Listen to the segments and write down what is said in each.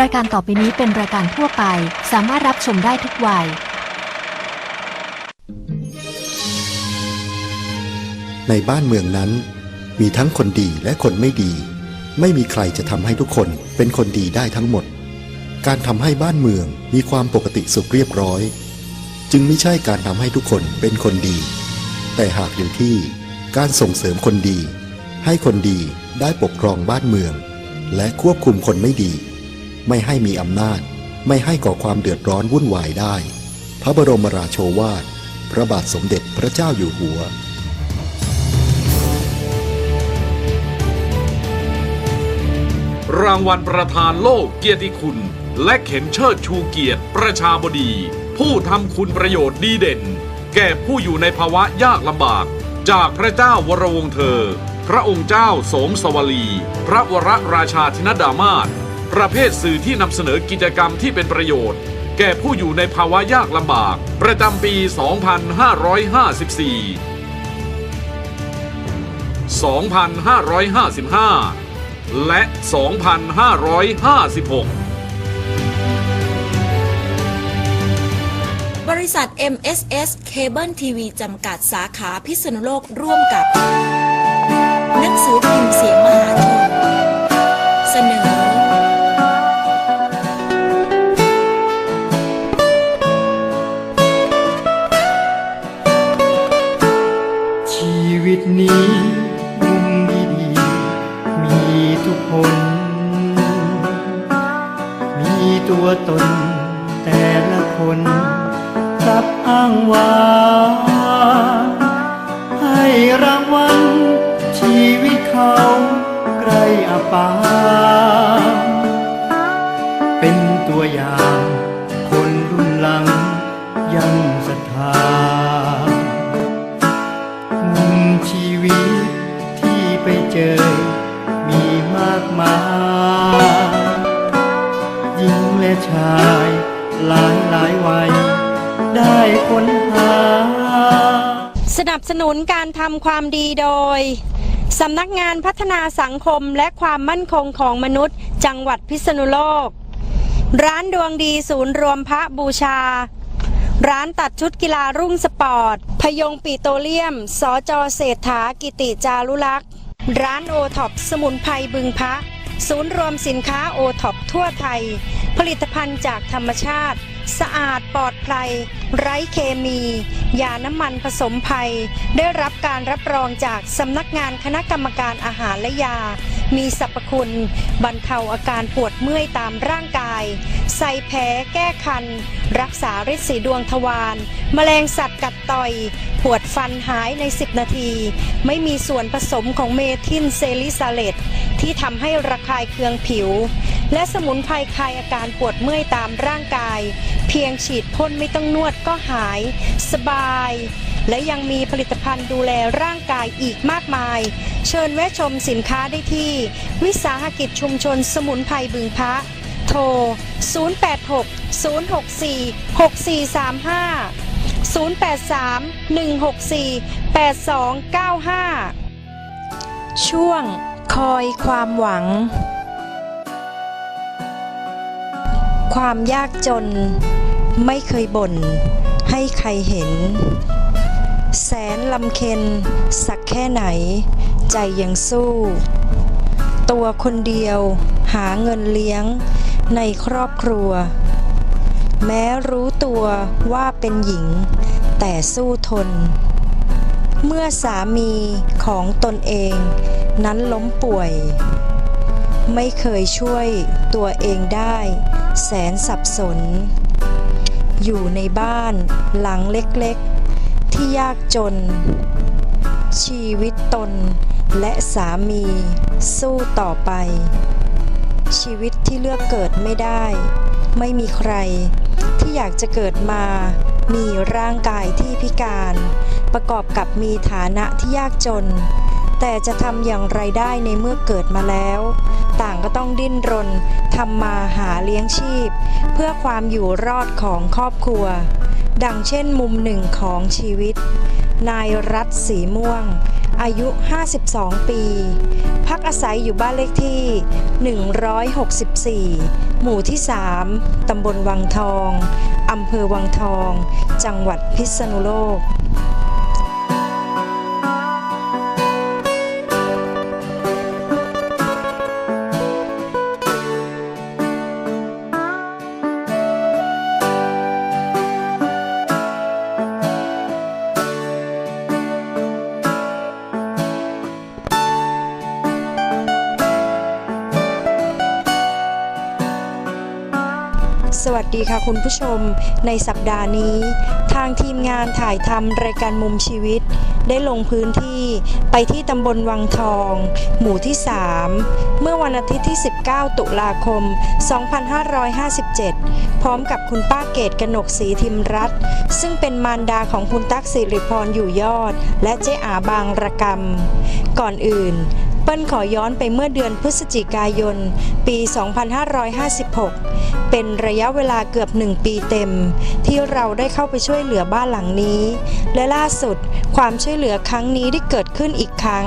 รายการต่อไปนี้เป็นรายการทั่วไป สามารถรับชมได้ทุกวัย ในบ้านเมืองนั้น มีทั้งคนดีและคนไม่ดี ไม่มีใครจะทำให้ทุกคนเป็นคนดีได้ทั้งหมด การทำให้บ้านเมืองมีความปกติสุขเรียบร้อย จึงไม่ใช่การทำให้ทุกคนเป็นคนดี แต่หากอยู่ที่การส่งเสริมคนดี ให้คนดีได้ปกครองบ้านเมือง และควบคุมคนไม่ดี ไม่ให้มีอำนาจ ไม่ให้ก่อความเดือดร้อนวุ่นวายได้ พระบรมราโชวาท พระบาทสมเด็จพระเจ้าอยู่หัวรางวัลประธานโลกเกียรติคุณ และเข็มเชิดชูเกียรติประชาบดี ผู้ทำคุณประโยชน์ดีเด่น แก่ผู้อยู่ในภาวะยากลำบาก จากพระเจ้าวรวงเธอ พระองค์เจ้าสมสวลี พระวรราชาธินดามาศ ประเภทสื่อที่นำเสนอกิจกรรมที่เป็นประโยชน์ แก่ผู้อยู่ในภาวะยากลำบาก ประจำปี 2554 2555 และ 2556บริษัท MSS Cable TV จำกัดสาขาพิษณุโลกร่วมกับ หนังสือพิมพ์เสียงมหาชน เสนอางวานให้รางวัลชีวิตเขาใกล้อาปาง นับสนุนการทำความดีโดยสำนักงานพัฒนาสังคมและความมั่นคงของมนุษย์ จังหวัดพิษณุโลก ร้านดวงดีศูนย์รวมพระบูชา ร้านตัดชุดกีฬารุ่งสปอร์ต พยงปิโตเลียม สจเศรษฐากิติจารุลักษ์ ร้านโอท็อปสมุนไพรบึงพระ ศูนย์รวมสินค้าโอท็อปทั่วไทย ผลิตภัณฑ์จากธรรมชาติ สะอาดปลอดภัย ไร้เคมี ยาน้ำมันผสมภัย ได้รับการรับรองจากสำนักงานคณะกรรมการอาหารและยา มีสรรพคุณ บรรเทาอาการปวดเมื่อยตามร่างกาย ใส่แผลแก้คัน รักษาฤทธิ์สีดวงทวารแมลงสัตว์กัดต่อย ปวดฟันหายใน 10 นาที ไม่มีส่วนผสมของเมทิลเซลิซาเลตที่ทำให้ระคายเคืองผิว และสมุนไพรคลายอาการปวดเมื่อยตามร่างกายเพียงฉีดพ่นไม่ต้องนวดก็หาย สบาย และยังมีผลิตภัณฑ์ดูแลร่างกายอีกมากมาย เชิญแวะชมสินค้าได้ที่ วิสาหกิจชุมชนสมุนไพรบึงพระ โทร 086 064 6435 083 164 8295 ช่วงคอยความหวัง ความยากจน ไม่เคยบ่น ให้ใครเห็น แสนลำเค็น สักแค่ไหน ใจยังสู้ ตัวคนเดียวหาเงินเลี้ยงในครอบครัว แม้รู้ตัวว่าเป็นหญิง แต่สู้ทน เมื่อสามีของตนเองนั้นล้มป่วย ไม่เคยช่วยตัวเองได้ แสนสับสน อยู่ในบ้านหลังเล็กๆ ที่ยากจน ชีวิตตนและสามีสู้ต่อไป ชีวิตที่เลือกเกิดไม่ได้ ไม่มีใครที่อยากจะเกิดมา มีร่างกายที่พิการ ประกอบกับมีฐานะที่ยากจน แต่จะทำอย่างไรได้ในเมื่อเกิดมาแล้ว ต่างก็ต้องดิ้นรนทำมาหาเลี้ยงชีพ เพื่อความอยู่รอดของครอบครัว ดังเช่นมุมหนึ่งของชีวิต นายรัฐสีม่วง อายุ 52 ปี พักอาศัยอยู่บ้านเลขที่ 164หหมู่ที่ 3 ตำบลวังทอง อำเภอวังทอง จังหวัดพิษณุโลก สวัสดีค่ะคุณผู้ชม ในสัปดาห์นี้ ทางทีมงานถ่ายทำรายการมุมชีวิต ได้ลงพื้นที่ไปที่ตำบลวังทอง หมู่ที่ 3 เมื่อวันอาทิตย์ที่ 19 ตุลาคม 2557 พร้อมกับคุณป้าเกตกนกศรีทิมรัตน์ซึ่งเป็นมารดาของคุณตั๊กสิริพรอยู่ยอด และเจ๊อาบางระกรรม ก่อนอื่นเปิ้ลขอย้อนไปเมื่อเดือนพฤศจิกายน ปี 2556เป็นระยะเวลาเกือบหนึ่งปีเต็ม ที่เราได้เข้าไปช่วยเหลือบ้านหลังนี้ และล่าสุดความช่วยเหลือครั้งนี้ได้เกิดขึ้นอีกครั้ง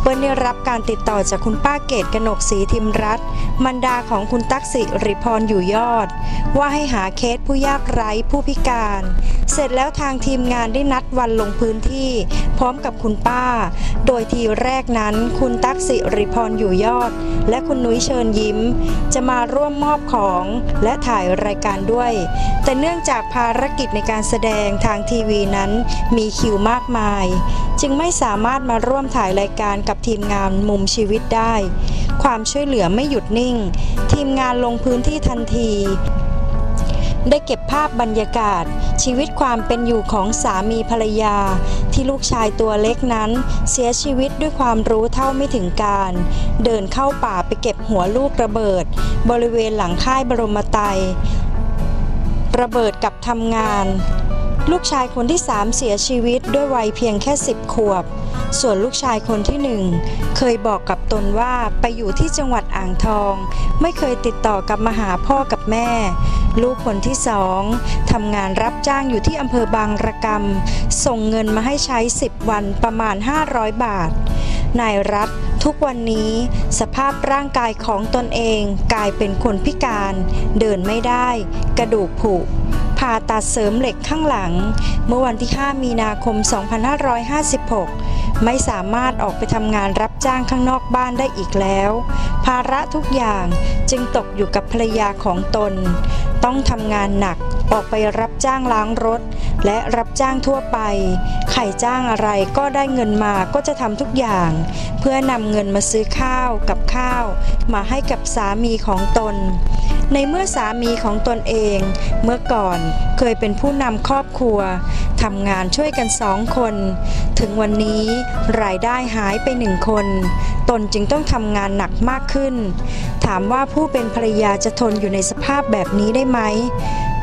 เปิ้ลได้รับการติดต่อจากคุณป้าเกตกนกศรีทิมรัตน์มันดาของคุณตั๊กสิริพรอยู่ยอด ว่าให้หาเคสผู้ยากไร้ผู้พิการ เสร็จแล้วทางทีมงานได้นัดวันลงพื้นที่ พร้อมกับคุณป้า โดยทีแรกนั้น คุณตั๊กสิริพรอยู่ยอด และคุณนุ้ยเชิญยิ้ม จะมาร่วมมอบของและถ่ายรายการด้วย แต่เนื่องจากภารกิจในการแสดงทางทีวีนั้นมีคิวมากมาย จึงไม่สามารถมาร่วมถ่ายรายการกับทีมงานมุมชีวิตได้ ความช่วยเหลือไม่หยุดนิ่ง ทีมงานลงพื้นที่ทันที ได้เก็บภาพบรรยากาศ ชีวิตความเป็นอยู่ของสามีภรรยา ที่ลูกชายตัวเล็กนั้น เสียชีวิตด้วยความรู้เท่าไม่ถึงการ เดินเข้าป่าไปเก็บหัวลูกระเบิด บริเวณหลังค่ายบรมไตยระเบิดกับทำงาน ลูกชายคนที่สามเสียชีวิตด้วยวัยเพียงแค่สิบขวบ ส่วนลูกชายคนที่หนึ่งเคยบอกกับตนว่าไปอยู่ที่จังหวัดอ่างทอง ไม่เคยติดต่อกลับมาหาพ่อกับแม่ ลูกคนที่สองทำงานรับจ้างอยู่ที่อำเภอบางระกำส่งเงินมาให้ใช้ 10 วันประมาณ 500 บาท นายรัฐทุกวันนี้สภาพร่างกายของตนเองกลายเป็นคนพิการ เดินไม่ได้ กระดูกผุผ่าตัดเสริมเหล็กข้างหลัง เมื่อวันที่ 5 มีนาคม 2556 ไม่สามารถออกไปทำงานรับจ้างข้างนอกบ้านได้อีกแล้ว ภาระทุกอย่างจึงตกอยู่กับภรรยาของตน ต้องทำงานหนักออกไปรับจ้างล้างรถ และรับจ้างทั่วไปใครจ้างอะไรก็ได้เงินมาก็จะทำทุกอย่าง เพื่อนำเงินมาซื้อข้าวกับข้าว มาให้กับสามีของตน ในเมื่อสามีของตนเอง เมื่อก่อนเคยเป็นผู้นำครอบครัวทำงานช่วยกันสองคน ถึงวันนี้รายได้หายไปหนึ่งคน ตนจึงต้องทำงานหนักมากขึ้น ถามว่าผู้เป็นภรรยาจะทนอยู่ในสภาพแบบนี้ได้ไหม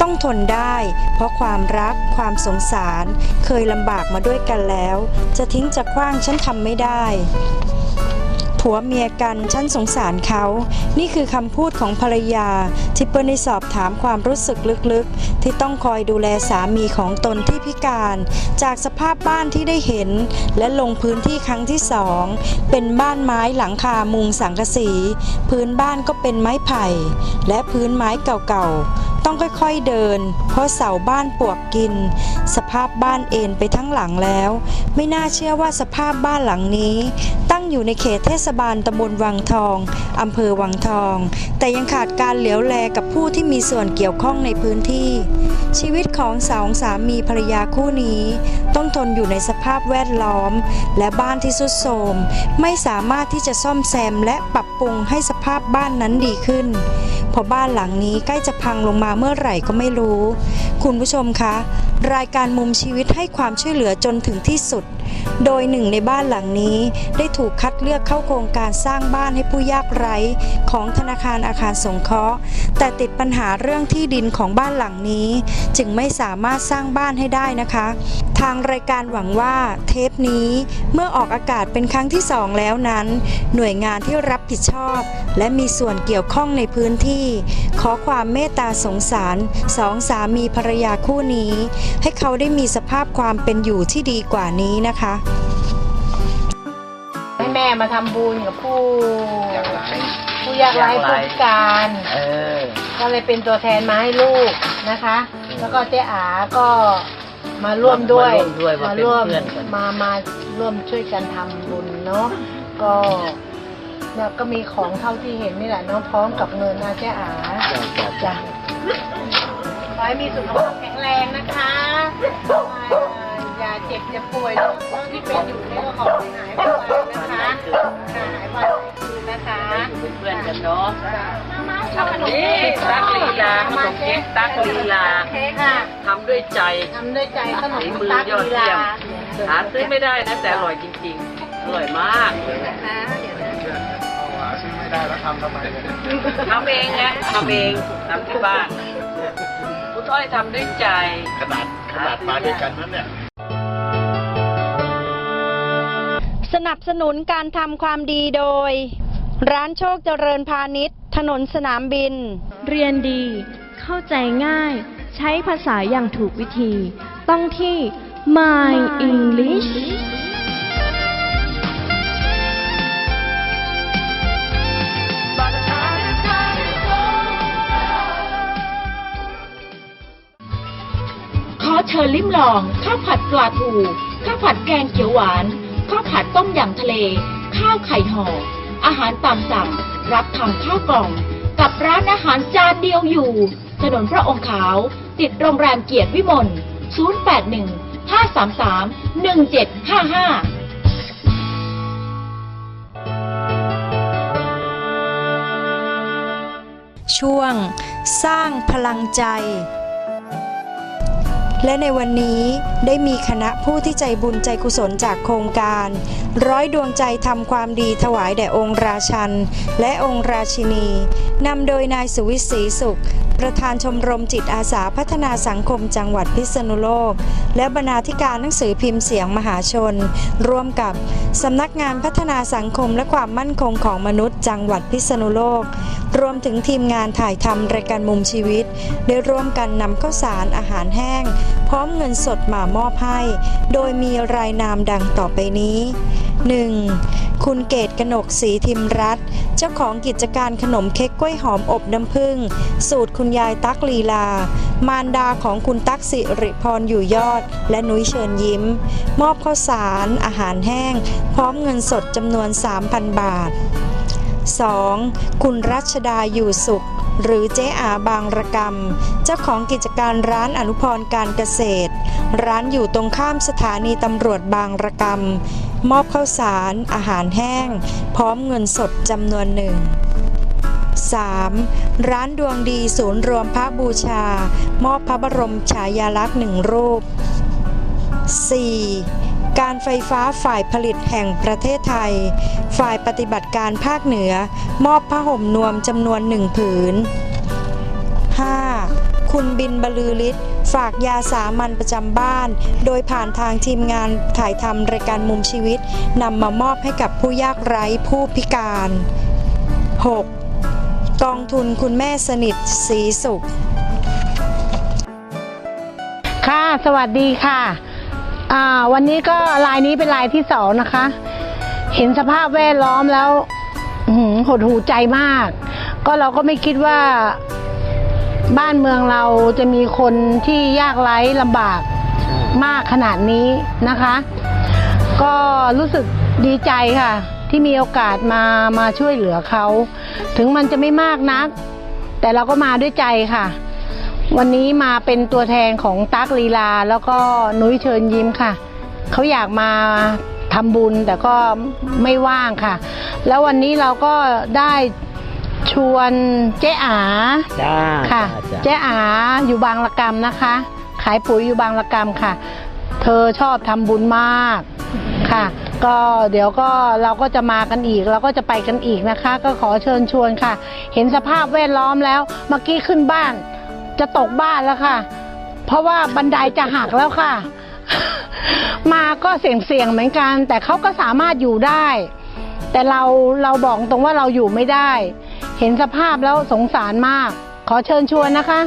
ต้องทนได้ เพราะความรัก ความสงสาร เคยลำบากมาด้วยกันแล้ว จะทิ้งจะคว้างฉันทำไม่ได้ ผัวเมียกันฉันสงสารเขา นี่คือคำพูดของภรรยา ที่เปิ้ลได้สอบถามความรู้สึกลึกๆ ที่ต้องคอยดูแลสามีของตนที่พิการ จากสภาพบ้านที่ได้เห็น และลงพื้นที่ครั้งที่สองเป็นบ้านไม้หลังคามุงสังกะสี พื้นบ้านก็เป็นไม้ไผ่ และพื้นไม้เก่าๆ ต้องค่อยๆเดิน เพราะเสาบ้านปวกกิน สภาพบ้านเอ็นไปทั้งหลังแล้ว ไม่น่าเชื่อว่าสภาพบ้านหลังนี้ ตั้งอยู่ในเขตเทศบาลตำบลวังทองอำเภอวังทอง แต่ยังขาดการเหลียวแลกับผู้ที่มีส่วนเกี่ยวข้องในพื้นที่ ชีวิตของสองสามีภรรยาคู่นี้ ต้องทนอยู่ในสภาพแวดล้อม และบ้านที่สุดโทรมไม่สามารถที่จะซ่อมแซมและปรับปรุงให้สภาพบ้านนั้นดีขึ้น เพราะบ้านหลังนี้ใกล้จะพังลงมาเมื่อไหร่ก็ไม่รู้ คุณผู้ชมคะ รายการมุมชีวิตให้ความช่วยเหลือจนถึงที่สุด โดยหนึ่งในบ้านหลังนี้ได้ถูกคัดเลือกเข้าโครงการสร้างบ้านให้ผู้ยากไร้ของธนาคารอาคารสงเคราะห์ แต่ติดปัญหาเรื่องที่ดินของบ้านหลังนี้ จึงไม่สามารถสร้างบ้านให้ได้นะคะางรายการหวังว่าเทปนี้เมื่อออกอากาศเป็นครั้งที่สองแล้วนั้น หน่วยงานที่รับผิดชอบ และมีส่วนเกี่ยวข้องในพื้นที่ ขอความเมตตาสงสารสองสามีภรรยาคู่นี้ ให้เขาได้มีสภาพความเป็นอยู่ที่ดีกว่านี้นะคะให้แม่มาทำบุญกับผู้อยากไร้ผู้ยากไร้ผู้พิการเออก็เลยเป็นตัวแทนมาให้ลูกนะคะ แล้วก็เจ๊อาก็ มาร่วมด้วยมาร่วมด้วยมาเป็นร่วมเพื่อนกัน มามาร่วมช่วยกันทำบุญเนาะก็เนี่ยก็มีของเท่าที่เห็นนี่แหละเนาะพร้อมกับเงินนะเจ๊อาจ้ะขอให้มีสุขภาพแข็งแรงนะคะอ่าอย่าเจ็บอย่าป่วยเรื่องที่เป็นอยู่นี่ก็ขอให้หายไวๆนะคะหายไวๆนะคะ เป็นเพื่อนกันเนาะเอาขนมนี่ตักลีลาขนมเค้กตักลีลาเค้กค่ะทำด้วยใจทำด้วยใจขนมฝีมือตักยอดลีเยี่ลายมหาซื้อไม่ได้นะแต่อร่อยจริงๆอร่อยมากทำเองไงทำเองทำที่บ้านคุณอ้อยทำด้วยใจขนาดขนาดมาด้วยกันนั้นเนี่ย สนับสนุนการทำความดีโดย ร้านโชคเจริญพาณิชย์ ถนนสนามบิน เรียนดี เข้าใจง่าย ใช้ภาษาอย่างถูกวิธี ต้องที่ My English ขอเชิญลิ้มลองข้าวผัดปลาทู ข้าวผัดแกงเขียวหวาน ข้าวผัดต้มยำทะเล ข้าวไข่ห่อ อาหารตามสั่ง รับทำข้าวกล่อง กับร้านอาหารจานเดียวอยู่ ถนนพระองค์ขาว ติดโรงแรมเกียรติวิมล 081 533 1755ช่วงสร้างพลังใจ และในวันนี้ได้มีคณะผู้ที่ใจบุญใจกุศลจากโครงการ ร้อยดวงใจทำความดีถวายแด่องค์ราชัน และองค์ราชินีนำโดยนายสุวิศรีสุข ประธานชมรมจิตอาสาพัฒนาสังคมจังหวัดพิษณุโลก และบรรณาธิการหนังสือพิมพ์เสียงมหาชน ร่วมกับสำนักงานพัฒนาสังคมและความมั่นคงของมนุษย์จังหวัดพิษณุโลก รวมถึงทีมงานถ่ายทำรายการมุมชีวิต ได้ร่วมกันนำข้าวสารอาหารแห้ง พร้อมเงินสดมามอบให้ โดยมีรายนามดังต่อไปนี้ 1. คุณเกตกนกศรีทิมรัตน์เจ้าของกิจการขนมเค้กกล้วยหอมอบน้ำผึ้งสูตรคุณยายตั๊กลีลา มารดาของคุณตั๊กสิริพรอยู่ยอด และนุ้ยเชิญยิ้ม มอบข้าวสารอาหารแห้ง พร้อมเงินสดจำนวน 3,000 บาท 2. คุณรัชดาอยู่สุข หรือเจ๊อาบางระกำเจ้าของกิจการร้านอนุพรการเกษตร ร้านอยู่ตรงข้ามสถานีตำรวจบางระกำมอบข้าวสาร อาหารแห้ง พร้อมเงินสดจำนวนหนึ่ง 3. ร้านดวงดีศูนย์รวมพระบูชา มอบพระบรมฉายาลักษณ์หนึ่งรูป 4. การไฟฟ้าฝ่ายผลิตแห่งประเทศไทย ฝ่ายปฏิบัติการภาคเหนือ มอบผ้าห่มนวมจำนวนหนึ่งผืน 5. คุณบินบลือฤทธิ์ ฝากยาสามัญประจำบ้าน โดยผ่านทางทีมงานถ่ายทำรายการมุมชีวิตนำมามอบให้กับผู้ยากไร้ผู้พิการ 6. กองทุนคุณแม่สนิทสีสุข ค่ะ สวัสดีค่ะวันนี้ก็ลายนี้เป็นลายที่สองนะคะ เห็นสภาพแวดล้อมแล้วหดหูใจมาก ก็เราก็ไม่คิดว่า บ้านเมืองเราจะมีคนที่ยากไร้ลำบากมากขนาดนี้นะคะ ก็รู้สึกดีใจค่ะ ที่มีโอกาสมามาช่วยเหลือเขา ถึงมันจะไม่มากนัก แต่เราก็มาด้วยใจค่ะ วันนี้มาเป็นตัวแทนของตั๊กลีลา แล้วก็นุ้ยเชิญยิ้มค่ะ เขาอยากมาทำบุญแต่ก็ไม่ว่างค่ะ แล้ววันนี้เราก็ได้ ชวนเจ๊อาจ้าค่ะ จ้าเจ๊อาอยู่บางละกำนะคะ ขายปุ๋ยอยู่บางละกำค่ะ เธอชอบทำบุญมากค่ะ ก็เดี๋ยวก็เราก็จะมากันอีก เราก็จะไปกันอีกนะคะ ก็ขอเชิญชวนค่ะ เห็นสภาพแวดล้อมแล้ว เมื่อกี้ขึ้นบ้าน จะตกบ้านแล้วค่ะ เพราะว่าบันไดจะหักแล้วค่ะ มาก็เสี่ยงๆเหมือนกัน แต่เขาก็สามารถอยู่ได้ แต่เราเราบอกตรงว่าเราอยู่ไม่ได้ เห็นสภาพแล้วสงสารมาก ขอเชิญชวนนะคะ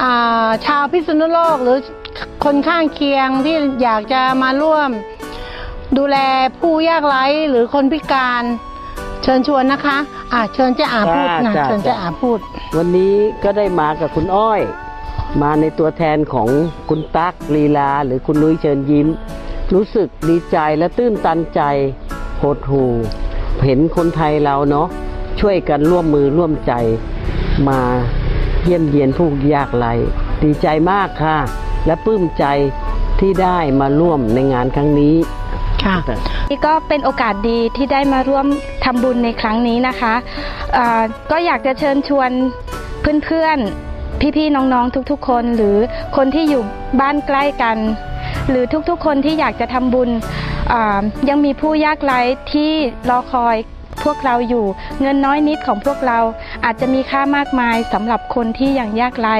อ่าชาวพิษณุโลกหรือคนข้างเคียงที่อยากจะมาร่วม ดูแลผู้ยากไร้หรือคนพิการ เชิญชวนนะคะอ่าเชิญเจ้าอาพูดนะจ้าจ้าเชิญเจ้าอาพูดจวันนี้ก็ได้มากับคุณอ้อย มาในตัวแทนของคุณตั๊กลีลา หรือคุณนุ้ยเชิญยิ้ม รู้สึกดีใจและตื้นตันใจโหดหูเห็นคนไทยเราเนาะ ช่วยกันร่วมมือร่วมใจมาเยี่ยมเยียนผู้ยากไร้ดีใจมากค่ะ และปลื้มใจที่ได้มาร่วมในงานครั้งนี้ค่ะนี่ก็เป็นโอกาสดีที่ได้มาร่วมทำบุญในครั้งนี้นะคะเอ่อก็อยากจะเชิญชวนเพื่อนๆ พี่ๆ น้องๆ ทุกๆ คน หรือคนที่อยู่บ้านใกล้กัน หรือทุกๆ คนที่อยากจะทำบุญยังมีผู้ยากไร้ที่รอคอย วกเราอยู่ เงินน้อยนิดของพวกเราอาจจะมีค่ามากมายสำหรับคนที่ยังยากไร้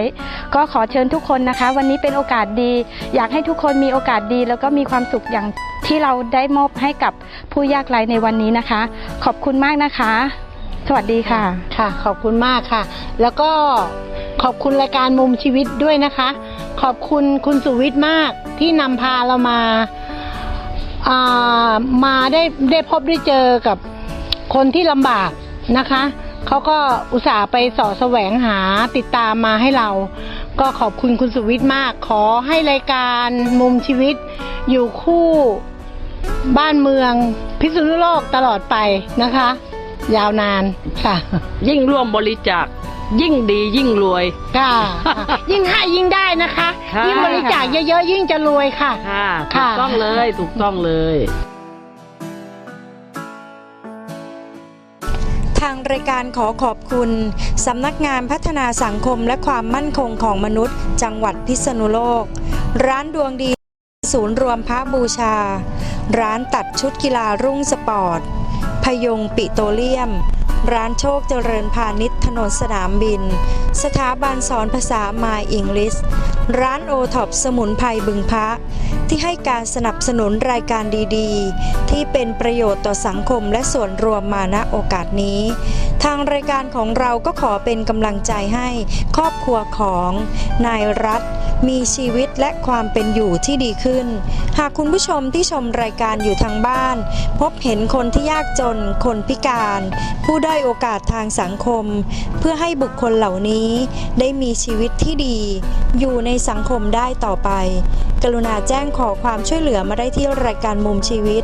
ก็ขอเชิญทุกคนนะคะ วันนี้เป็นโอกาสดี อยากให้ทุกคนมีโอกาสดี แล้วก็มีความสุขอย่างที่เราได้มอบให้กับผู้ยากไร้ในวันนี้นะคะ ขอบคุณมากนะคะ สวัสดีค่ะ ค่ะ ขอบคุณมากค่ะ แล้วก็ขอบคุณรายการมุมชีวิตด้วยนะคะ ขอบคุณคุณสุวิทย์มากที่นำพาเรามาอ่ามาได้ได้พบได้เจอกับ คนที่ลำบากนะคะเขาก็อุตส่าห์ไปเสอแสวงหาติดตามมาให้เรา ก็ขอบคุณคุณสุวิทย์มาก ขอให้รายการมุมชีวิต อยู่คู่บ้านเมืองพิษณุโลกตลอดไปนะคะ ยาวนานค่ะ ยิ่งร่วมบริจาคยิ่งดียิ่งรวยค่ะ ยิ่งให้ยิ่งได้นะคะค่ะยิ่งบริจาคเยอะๆยิ่งจะรวยค่ะ ค่ะถูค่ะกต้องเลยถูกต้องเลยางรายการขอขอบคุณ สำนักงานพัฒนาสังคมและความมั่นคงของมนุษย์ จังหวัดพิษณุโลก ร้านดวงดี ศูนย์รวมพระบูชา ร้านตัดชุดกีฬารุ่งสปอร์ต พยงปิโตเลียม ร้านโชคเจริญพาณิชย์ถนนสนามบิน สถาบันสอนภาษา My English ร้านโอท็อปสมุนไพรบึงพระที่ให้การสนับสนุนรายการดีๆ ที่เป็นประโยชน์ต่อสังคมและส่วนรวมมาณโอกาสนี้ ทางรายการของเราก็ขอเป็นกำลังใจให้ครอบครัวของนายรัฐมีชีวิตและความเป็นอยู่ที่ดีขึ้น หากคุณผู้ชมที่ชมรายการอยู่ทางบ้าน พบเห็นคนที่ยากจน คนพิการ ผู้ได้อยโอกาสทางสังคม เพื่อให้บุคคลเหล่านี้ได้มีชีวิตที่ดี อยู่ในสังคมได้ต่อไป กรุณาแจ้งขอความช่วยเหลือมาได้ที่รายการมุมชีวิต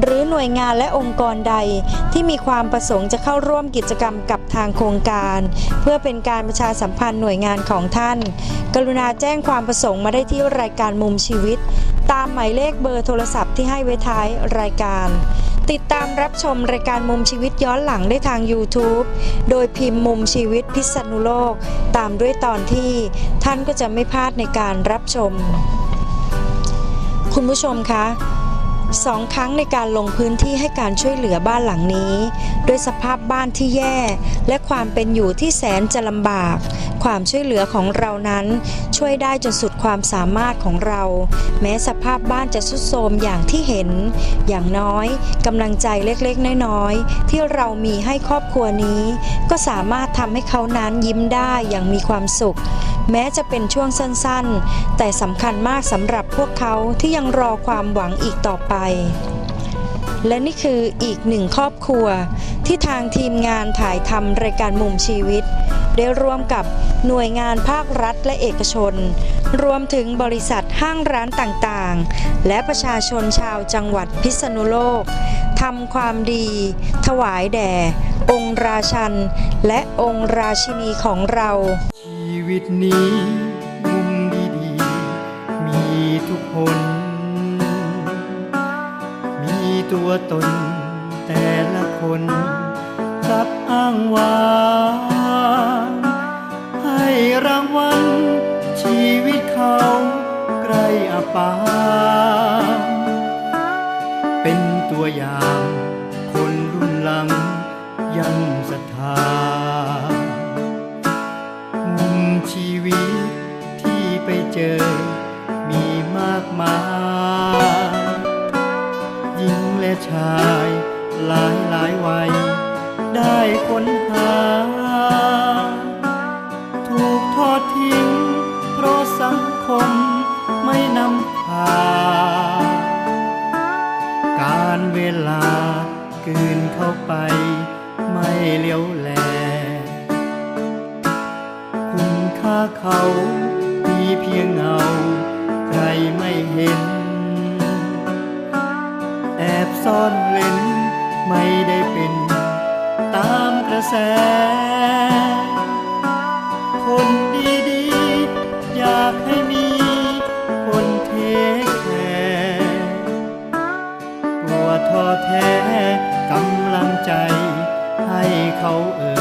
หรือหน่วยงานและองค์กรใดที่มีความประสงค์จะเข้าร่วมกิจกรรมกับทางโครงการ เพื่อเป็นการประชาสัมพันธ์หน่วยงานของท่าน กรุณาแจ้งความประสงค์มาได้ที่รายการมุมชีวิต ตามหมายเลขเบอร์โทรศัพท์ที่ให้ไว้ท้ายรายการติดตามรับชมรายการมุมชีวิตย้อนหลังได้ทาง YouTube โดยพิมพ์มุมชีวิตพิษณุโลก ตามด้วยตอนที่ท่านก็จะไม่พลาดในการรับชม คุณผู้ชมคะสองครั้งในการลงพื้นที่ให้การช่วยเหลือบ้านหลังนี้ ด้วยสภาพบ้านที่แย่ และความเป็นอยู่ที่แสนจะลำบาก ความช่วยเหลือของเรานั้น ช่วยได้จนสุดความสามารถของเรา แม้สภาพบ้านจะทรุดโทรมอย่างที่เห็น อย่างน้อยกำลังใจเล็กๆ น้อยๆ ที่เรามีให้ครอบครัวนี้ ก็สามารถทำให้เขานั้นยิ้มได้อย่างมีความสุข แม้จะเป็นช่วงสั้นๆ แต่สำคัญมากสำหรับพวกเขาที่ยังรอความหวังอีกต่อไป และนี่คืออีกหนึ่งครอบครัว ที่ทางทีมงานถ่ายทำรายการมุมชีวิต ได้ร่วมกับหน่วยงานภาครัฐและเอกชน รวมถึงบริษัทห้างร้านต่างๆ และประชาชนชาวจังหวัดพิษณุโลกทำความดี ถวายแด่ องค์ราชัน และองค์ราชินีของเรา ชีวิตนี้มุมดีๆมีทุกคน ตัวตนแต่ละคนรับอ้างวางให้รางวัลชีวิตเขาใกล้อับปางเป็นตัวอย่างคนรุ่นหลังยังศรัทธามุมชีวิตที่ไปเจอมีมากมาย ชายหลายหลายวัย ได้ค้นหา ถูกทอดทิ้ง เพราะสังคมไม่นำพา การเวลากืนเข้าไป ไม่เลี้ยวแล คุณค่าเขา ซ่อนเล่นไม่ได้เป็นตามกระแส คนดีๆ อยากให้มีคนเทคแคร์กลัวท้อแท้กำลังใจให้เขาเอ่ย